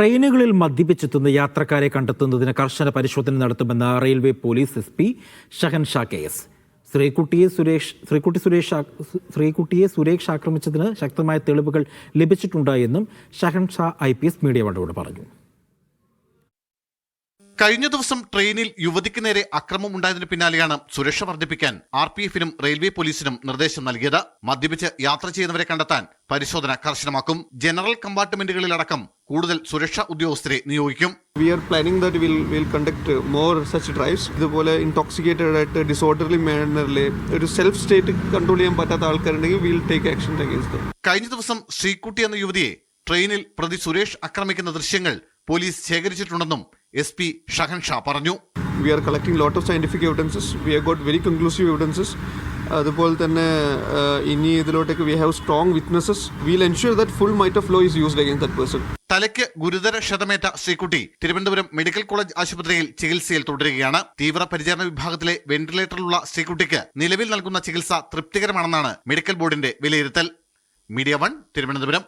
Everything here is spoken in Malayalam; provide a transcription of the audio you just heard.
ട്രെയിനുകളിൽ മദ്യപിച്ചെത്തുന്ന യാത്രക്കാരെ കണ്ടെത്തുന്നതിന് കർശന പരിശോധന നടത്തുമെന്ന് railway police S P Shahan Shah K S. ശ്രീകുട്ടിയെ Suresh Sreekutty Suresh ശ്രീകുട്ടിയെ സുരേഷ് ആക്രമിച്ചതിന് ശക്തമായ തെളിവുകൾ ലഭിച്ചിട്ടുണ്ട് എന്നും Shahan Shah I P S media വണ്ടോട് പറഞ്ഞു. കഴിഞ്ഞ ദിവസം ട്രെയിനിൽ യുവതിക്ക് നേരെ അക്രമം ഉണ്ടായതിനു പിന്നാലെയാണ് സുരക്ഷ വർദ്ധിപ്പിക്കാൻ ആർ പി എഫിനും റെയിൽവേ പോലീസിനും നിർദ്ദേശം നൽകിയത്. മദ്യപിച്ച് യാത്ര ചെയ്യുന്നവരെ കണ്ടെത്താൻ പരിശോധന കർശനമാക്കും. ജനറൽ കമ്പാർട്ട്മെന്റുകളിലടക്കം കൂടുതൽ സുരക്ഷാ ഉദ്യോഗസ്ഥരെ നിയോഗിക്കും. We are planning that will will conduct more such drives ഇതുപോലെ ഇൻടോക്സിക്കേറ്റഡ് ആയിട്ട് ഡിസോർഡർലി മാനറിൽ ഒരു സെൽഫ് സ്റ്റേറ്റ് കൺട്രോൾ ചെയ്യാൻ പറ്റാത്ത ആൾക്കാരുണ്ടെങ്കിൽ വിൽ ടേക്ക് ആക്ഷൻ അഗേൻസ്റ്റ് കഴിഞ്ഞ ദിവസം ശ്രീകുട്ടി എന്ന യുവതിയെ ട്രെയിനിൽ പ്രതി സുരേഷ് ആക്രമിക്കുന്ന ദൃശ്യങ്ങൾ പോലീസ് ശേഖരിച്ചിട്ടുണ്ടെന്നും എസ് പി ഷഹൻ ഷാ പറഞ്ഞു. We are collecting lot of scientific evidences we are got very conclusive evidences അതുപോലെ തന്നെ ഇനി ഇതിലോട്ടേക്ക് we have strong witnesses will ensure that full might of law is used against that person തലയ്ക്ക് ഗുരുതര ക്ഷതമേറ്റ ശ്രീകുട്ടി തിരുവനന്തപുരം മെഡിക്കൽ കോളേജ് ആശുപത്രിയിൽ ചികിത്സയിൽ തുടരുകയാണ്. തീവ്ര പരിചരണ വിഭാഗത്തിലെ വെന്റിലേറ്ററിലുള്ള ശ്രീകുട്ടിക്ക് നിലവിൽ നൽകുന്ന ചികിത്സ തൃപ്തികരമാണെന്നാണ് മെഡിക്കൽ ബോർഡിന്റെ വിലയിരുത്തൽ. Media one Thiruvananthapuram.